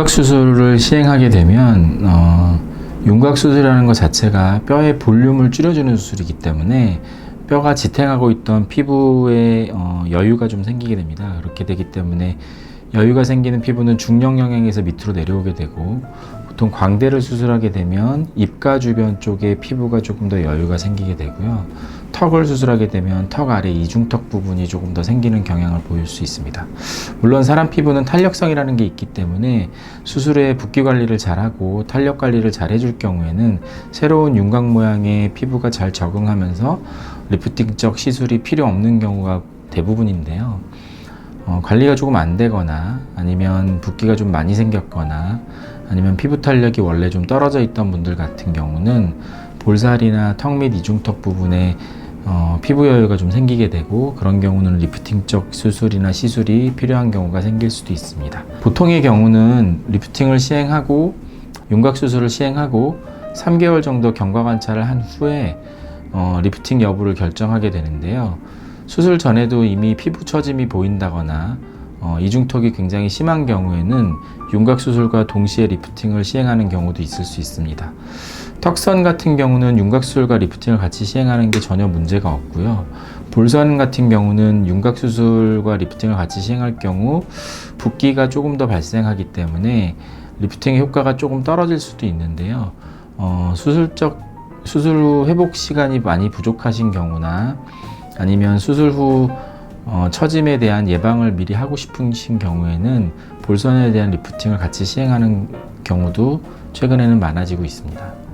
윤곽 수술을 시행하게 되면 어, 윤곽 수술이라는 것 자체가 뼈의 볼륨을 줄여주는 수술이기 때문에 뼈가 지탱하고 있던 피부에 어, 여유가 좀 생기게 됩니다. 그렇게 되기 때문에 여유가 생기는 피부는 중력 영향에서 밑으로 내려오게 되고 보통 광대를 수술하게 되면 입가 주변 쪽에 피부가 조금 더 여유가 생기게 되고요. 턱을 수술하게 되면 턱 아래 이중턱 부분이 조금 더 생기는 경향을 보일 수 있습니다. 물론 사람 피부는 탄력성이라는 게 있기 때문에 수술에 붓기 관리를 잘하고 탄력 관리를 잘 해줄 경우에는 새로운 윤곽 모양의 피부가 잘 적응하면서 리프팅적 시술이 필요 없는 경우가 대부분인데요. 어, 관리가 조금 안 되거나 아니면 붓기가 좀 많이 생겼거나 아니면 피부 탄력이 원래 좀 떨어져 있던 분들 같은 경우는 볼살이나 턱 및 이중턱 부분에 어, 피부 여유가 좀 생기게 되고 그런 경우는 리프팅적 수술이나 시술이 필요한 경우가 생길 수도 있습니다. 보통의 경우는 리프팅을 시행하고 윤곽 수술을 시행하고 3개월 정도 경과 관찰을 한 후에 어, 리프팅 여부를 결정하게 되는데요. 수술 전에도 이미 피부 처짐이 보인다거나 어, 이중턱이 굉장히 심한 경우에는 윤곽 수술과 동시에 리프팅을 시행하는 경우도 있을 수 있습니다. 턱선 같은 경우는 윤곽 수술과 리프팅을 같이 시행하는 게 전혀 문제가 없고요. 볼선 같은 경우는 윤곽 수술과 리프팅을 같이 시행할 경우 붓기가 조금 더 발생하기 때문에 리프팅의 효과가 조금 떨어질 수도 있는데요. 어, 수술적 수술 후 회복 시간이 많이 부족하신 경우나 아니면 수술 후 어, 처짐에 대한 예방을 미리 하고 싶으신 경우에는 볼선에 대한 리프팅을 같이 시행하는 경우도 최근에는 많아지고 있습니다.